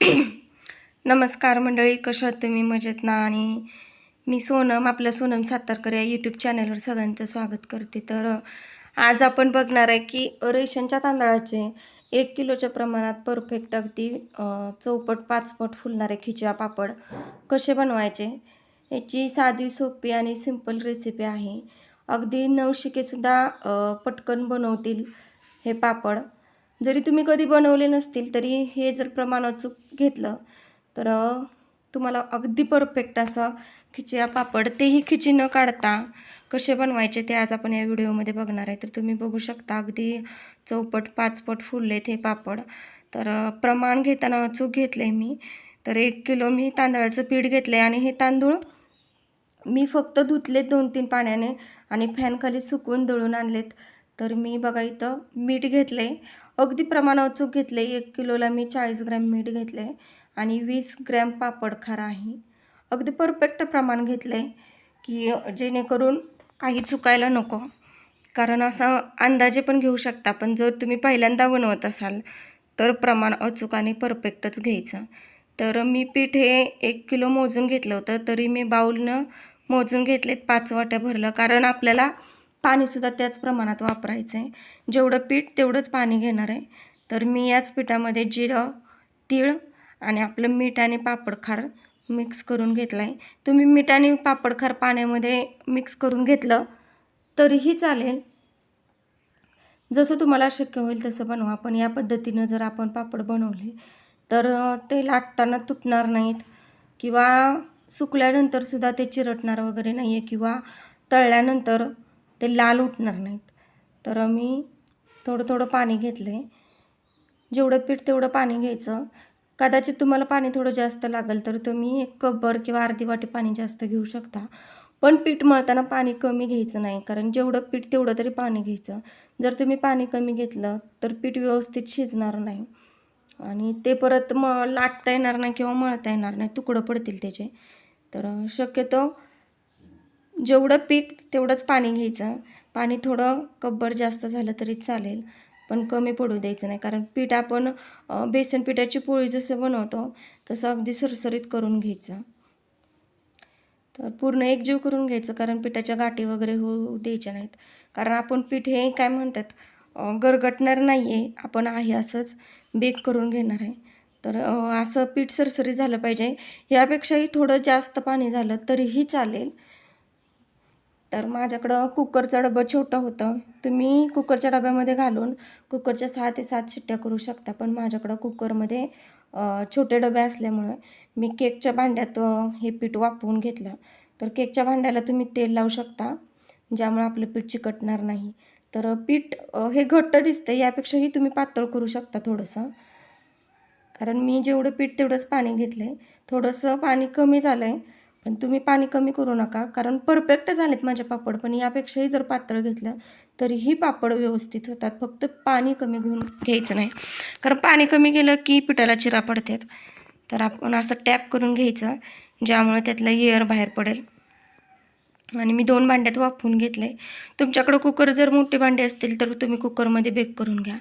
नमस्कार मंडळी कशा आहात तुम्ही? मजेत ना? आणि मी सोनम आपल्या सोनम सातारकर या यूट्यूब चॅनलवर सगळ्यांचं स्वागत करते. तर आज आपण बघणार आहे की रेशनच्या तांदळाचे एक किलोच्या प्रमाणात परफेक्ट अगदी चौपट पाचपट फुलणारे खिचवा पापड कसे बनवायचे? याची साधी सोपी आणि सिंपल रेसिपी आहे. अगदी नवशिकेसुद्धा पटकन बनवतील हे पापड. जरी तुम्ही कधी बनवले नसतील तरी हे जर प्रमाण अचूक घेतलं तर तुम्हाला अगदी परफेक्ट असं खिचिया पापड तेही खिची न काढता कसे बनवायचे ते आज आपण या व्हिडिओमध्ये बघणार आहे. तर तुम्ही बघू शकता अगदी चौपट पाचपट फुललेत हे पापड. तर प्रमाण घेताना अचूक घेतलं आहे मी. तर एक किलो मी तांदळाचं पीठ घेतलं आहे आणि हे तांदूळ मी फक्त धुतलेत दोन तीन पाण्याने आणि फॅनखाली सुकवून दळून आणलेत. तर मी बघा इथं मीठ घेतले अगदी प्रमाण अचूक घेतले एक किलोला मी चाळीस ग्रॅम मीठ घेतले आणि वीस ग्रॅम पापड खारा आहे. अगदी परफेक्ट प्रमाण घेतलं आहे की जेणेकरून काही चुकायला नको. कारण असं अंदाजे पण घेऊ शकता पण जर तुम्ही पहिल्यांदा बनवत असाल तर प्रमाण अचूक आणि परफेक्टच घ्यायचं. तर मी पीठ हे एक किलो मोजून घेतलं होतं तरी मी बाऊलनं मोजून घेतलेत पाच वाट्या भरलं. कारण आपल्याला पाणीसुद्धा त्याच प्रमाणात वापरायचं आहे जेवढं पीठ तेवढंच पाणी घेणार आहे. तर मी याच पिठामध्ये जिरं तीळ आणि आपलं मीठ आणि पापडखार मिक्स करून घेतला आहे तुम्ही मीठ आणि पापडखार पाण्यामध्ये मिक्स करून घेतलं तरीही चालेल. जसं तुम्हाला शक्य होईल तसं बनवा. पण या पद्धतीनं जर आपण पापड बनवले तर ते लाटताना तुटणार नाहीत किंवा सुकल्यानंतर सुद्धा ते चिरटणार वगैरे नाही आहे किंवा तळल्यानंतर ते लाल उठणार नाहीत. तर मी थोडं थोडं पाणी घेतलं आहे जेवढं पीठ तेवढं पाणी घ्यायचं. कदाचित तुम्हाला पाणी थोडं जास्त लागेल तर तुम्ही एक कपभर किंवा अर्धी वाटी पाणी जास्त घेऊ शकता. पण पीठ मळताना पाणी कमी घ्यायचं नाही. कारण जेवढं पीठ तेवढं तरी पाणी घ्यायचं. जर तुम्ही पाणी कमी घेतलं तर पीठ व्यवस्थित शिजणार नाही. आणि ते परत म लाटता येणार नाही किंवा मळता येणार नाही. तुकडं पडतील त्याचे. तर शक्यतो जेवढं पीठ तेवढंच पाणी घ्यायचं. पाणी थोडं कब्बर जास्त झालं तरी चालेल पण कमी पडू द्यायचं नाही. कारण पीठ आपण बेसन पिठाची पोळी जसं बनवतो तसं अगदी सरसरीत करून घ्यायचं. तर पूर्ण एकजीव करून घ्यायचं कारण पिठाच्या गाठी वगैरे होऊ द्यायच्या नाहीत. कारण आपण पीठ हे काय म्हणतात गरगटणार नाही आहे आपण आहे असंच बेक करून घेणार आहे. तर असं पीठ सरसरी झालं पाहिजे. यापेक्षाही थोडं जास्त पाणी झालं तरीही चालेल. तर माझ्याकडं कुकरचा डबं छोटं होतं. तुम्ही कुकरच्या डब्यामध्ये घालून कुकरच्या सहा ते सात शिट्ट्या करू शकता. पण माझ्याकडं कुकरमध्ये छोटे डबे असल्यामुळं मी केकच्या भांड्यात हे पीठ वापरून घेतलं. तर केकच्या भांड्याला तुम्ही तेल लावू शकता ज्यामुळे आपलं पीठ चिकटणार नाही. तर पीठ हे घट्ट दिसतं यापेक्षाही तुम्ही पातळ करू शकता थोडंसं. कारण मी जेवढं पीठ तेवढंच पाणी घेतलं आहे थोडंसं पाणी कमी झालं आहे पण तुम्ही पाणी कमी करू नका कारण परफेक्ट झालेत माझे पापड पण यापेक्षाही जर पातळ घेतलं तरीही पापड व्यवस्थित होतात. फक्त पाणी कमी घेऊन घ्यायचं नाही. कारण पाणी कमी गेलं की पिठाला चिरा पडतात. तर आपण असं टॅप करून घ्यायचं ज्यामुळे त्यातलं एअर बाहेर पडेल. आणि मी दोन भांड्यात वाफवून घेतले. तुमच्याकडं कुकर जर मोठे भांडे असतील तर तुम्ही कुकरमध्ये बेक करून घ्या.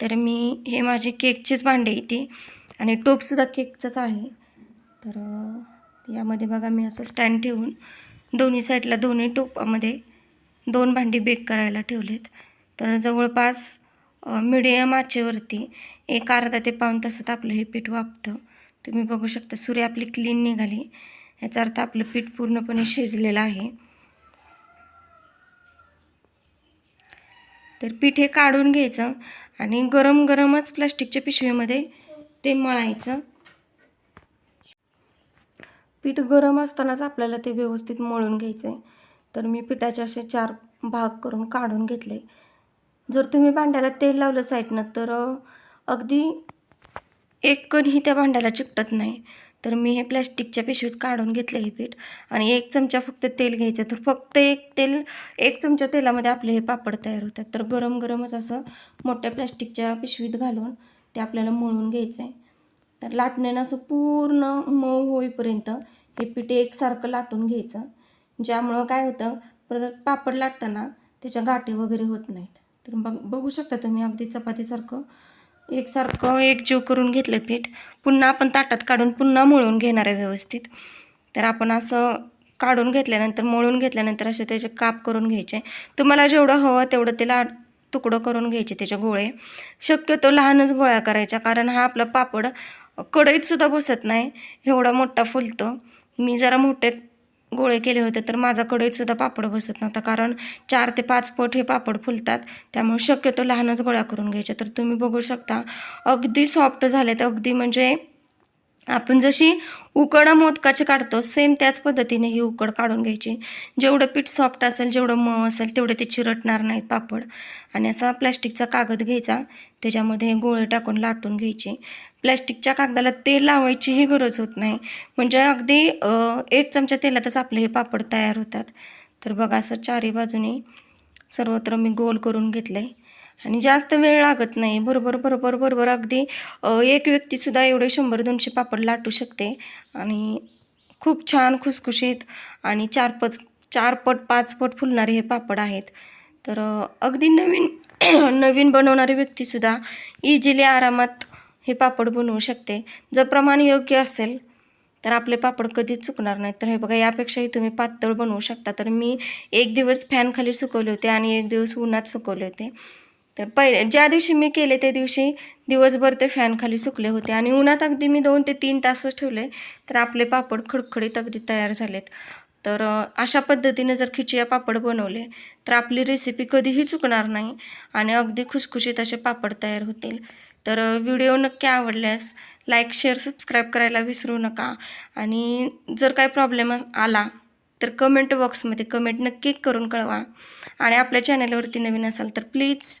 तर मी हे माझे केकचेच भांडे इथे. आणि टोपसुद्धा केकचंच आहे. तर यामध्ये बघा मी असं स्टँड ठेवून दोन्ही साईडला दोन्ही टोपामध्ये दोन भांडी बेक करायला ठेवलेत. तर जवळपास मिडियम आचेवरती एक अर्धा ते पाऊण तासात आपलं हे पीठ वापतं तुम्ही बघू शकता सूर्य आपली क्लीन निघाली. याचा अर्थ आपलं पीठ पूर्णपणे शिजलेलं आहे. तर पीठ हे काढून घ्यायचं आणि गरम गरमच प्लास्टिकच्या पिशवीमध्ये ते मळायचं. पीठ गरम असतानाच आपल्याला ते व्यवस्थित मळून घ्यायचं आहे तर मी पिठाचे असे चार भाग करून काढून घेतले. जर तुम्ही भांड्याला तेल लावलं साईडनं तर अगदी एक कणही त्या भांड्याला चिकटत नाही. तर मी हे प्लॅस्टिकच्या पिशवीत काढून घेतलं हे पीठ आणि एक चमचा फक्त तेल घ्यायचं. तर फक्त एक तेल एक चमचा तेलामध्ये आपले हे पापड तयार होतात. तर गरम गरमच असं मोठ्या प्लॅस्टिकच्या पिशवीत घालून ते आपल्याला मळून घ्यायचं आहे तर लाटण्यानं असं पूर्ण मऊ होईपर्यंत हे पीठ एकसारखं लाटून घ्यायचं. ज्यामुळं काय होतं परत पापड लाटताना त्याच्या गाठी वगैरे होत नाहीत. तर बघ बघू शकता तुम्ही अगदी चपातीसारखं. एकसारखं एकजीव करून घेतलं पीठ. पुन्हा आपण ताटात काढून पुन्हा मळून घेणार आहे व्यवस्थित. तर आपण असं काढून घेतल्यानंतर मळून घेतल्यानंतर असे त्याचे काप करून घ्यायचे. तुम्हाला जेवढं हवं तेवढं त्याला तुकडं करून घ्यायचे त्याचे गोळे. शक्यतो लहानच गोळ्या करायच्या कारण हा आपला पापड कढईतसुद्धा बसत नाही एवढा मोठा फुलतो. मी जरा मोठे गोळे केले होते तर माझा सुद्धा पापड बसत नव्हता. कारण चार ते पाच पट हे पापड फुलतात त्यामुळे शक्यतो लहानच गोळ्या करून घ्यायच्या तर तुम्ही बघू शकता अगदी सॉफ्ट झाले तर अगदी म्हणजे आपण जशी उकड मोदकाची काढतो सेम त्याच पद्धतीने ही उकड काढून घ्यायची. जेवढं पीठ सॉफ्ट असेल जेवढं मऊ असेल तेवढं ते चिरटणार नाहीत पापड. आणि असा प्लॅस्टिकचा कागद घ्यायचा त्याच्यामध्ये गोळे टाकून लाटून घ्यायचे. प्लॅस्टिकच्या कागदाला तेल लावायचीही गरज होत नाही. म्हणजे अगदी एक चमचा तेलातच आपले हे पापड तयार होतात. तर बघा असं चारी बाजूने सर्वत्र मी गोल करून घेतलं आहे आणि जास्त वेळ लागत नाही. बरोबर बरोबर बरोबर. अगदी एक व्यक्तीसुद्धा एवढे शंभर दोनशे पापड लाटू शकते. आणि खूप छान खुसखुशीत आणि चार पच चार पट पाच पट फुलणारे हे पापड आहेत. तर अगदी नवीन नवीन बनवणारी व्यक्तीसुद्धा इझिली आरामात हे पापड बनवू शकते. जर प्रमाण योग्य असेल तर आपले पापड कधीच चुकणार नाहीत. तर हे बघा यापेक्षाही तुम्ही पातळ बनवू शकता. तर मी एक दिवस फॅनखाली सुकवले होते आणि एक दिवस उन्हात सुकवले होते. तर पहिले ज्या दिवशी मी केले त्या दिवशी दिवसभर ते फॅनखाली सुकले होते आणि उन्हात अगदी मी दोन ते तीन तासच ठेवले तर आपले पापड खडखडीत अगदी तयार झालेत. तर अशा पद्धतीने जर खिचिया पापड बनवले तर आपली रेसिपी कधीही चुकणार नाही आणि अगदी खुसखुशीत असे पापड तयार होतील. तर व्हिडिओ नक्की आवडल्यास लाईक शेअर सबस्क्राईब करायला विसरू नका. आणि जर काही प्रॉब्लेम आला तर कमेंट बॉक्समध्ये कमेंट नक्की करून कळवा. आणि आपल्या चॅनलवरती नवीन असाल तर प्लीज